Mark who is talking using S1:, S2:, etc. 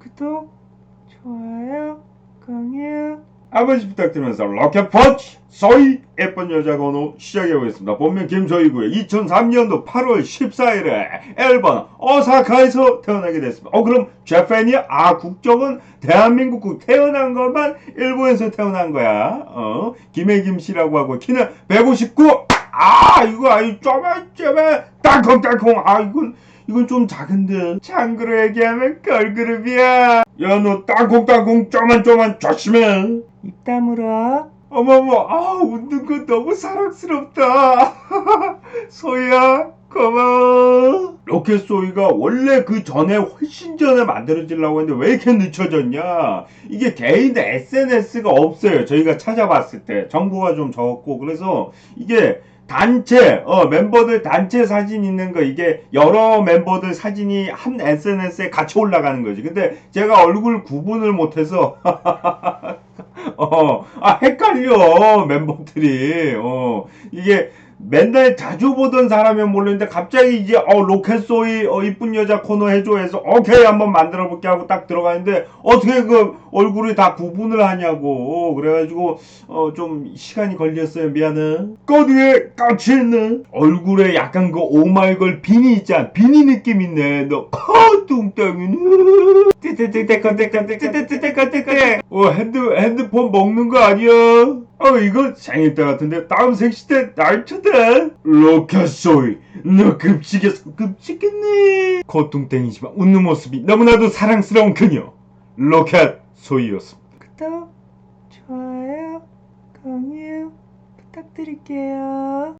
S1: 구독, 좋아요, 강해요.
S2: 아버지 부탁드리면서 펀치 소희 예쁜 여자 건호 시작해보겠습니다. 본명 김소희고요. 2003년도 8월 14일에 앨범 오사카에서 태어나게 됐습니다. 어 그럼 재팬이 아 국적은 대한민국 국 태어난 것만 일본에서 태어난 거야. 어 김혜김 씨라고 하고 키는 159. 아 이거 아이 쪼매쪼매 땅콩땅콩 아 이건 이건 좀 작은데 참고로 얘기하면 걸그룹이야. 야 너 땅콩땅콩 쪼만쪼만 조심해.
S1: 입 다물어.
S2: 어머머, 아, 웃는 거 너무 사랑스럽다. 소희야, 고마워. 로켓 소희가 원래 그 전에 훨씬 전에 만들어지려고 했는데 왜 이렇게 늦춰졌냐? 이게 개인 SNS가 없어요. 저희가 찾아봤을 때. 정보가 좀 적었고. 그래서 이게 단체, 어, 멤버들 단체 사진 있는 거, 이게 여러 멤버들 사진이 한 SNS에 같이 올라가는 거지. 근데 제가 얼굴 구분을 못해서, 어, 아, 헷갈려, 멤버들이. 어, 이게 맨날 자주 보던 사람이면 모르는데 갑자기 이제, 어, 로켓소이, 어, 이쁜 여자 코너 해줘 해서, 오케이, 한번 만들어 볼게 하고 딱 들어가는데, 어떻게 그 얼굴이 다 구분을 하냐고. 그래가지고, 어, 좀 시간이 걸렸어요. 미안해. 꼬드에 까치 있네. 얼굴에 약간 그 오마이걸 비니 있잖아. 비니 느낌 있네. 너, 커, 뚱땅이네. 띠띠띠띠띠띠띠띠띠띠띠띠. 어, 핸드, 핸드폰 먹는 거 아니야? 어, 이거 생일 때 같은데, 다음 생시 때날 초대. 로켓소이, 너 급식에서 급식했네. 코뚱땡이지만 웃는 모습이 너무나도 사랑스러운 그녀. 로켓소이였습니다.
S1: 구독, 좋아요, 강해요. 부탁드릴게요.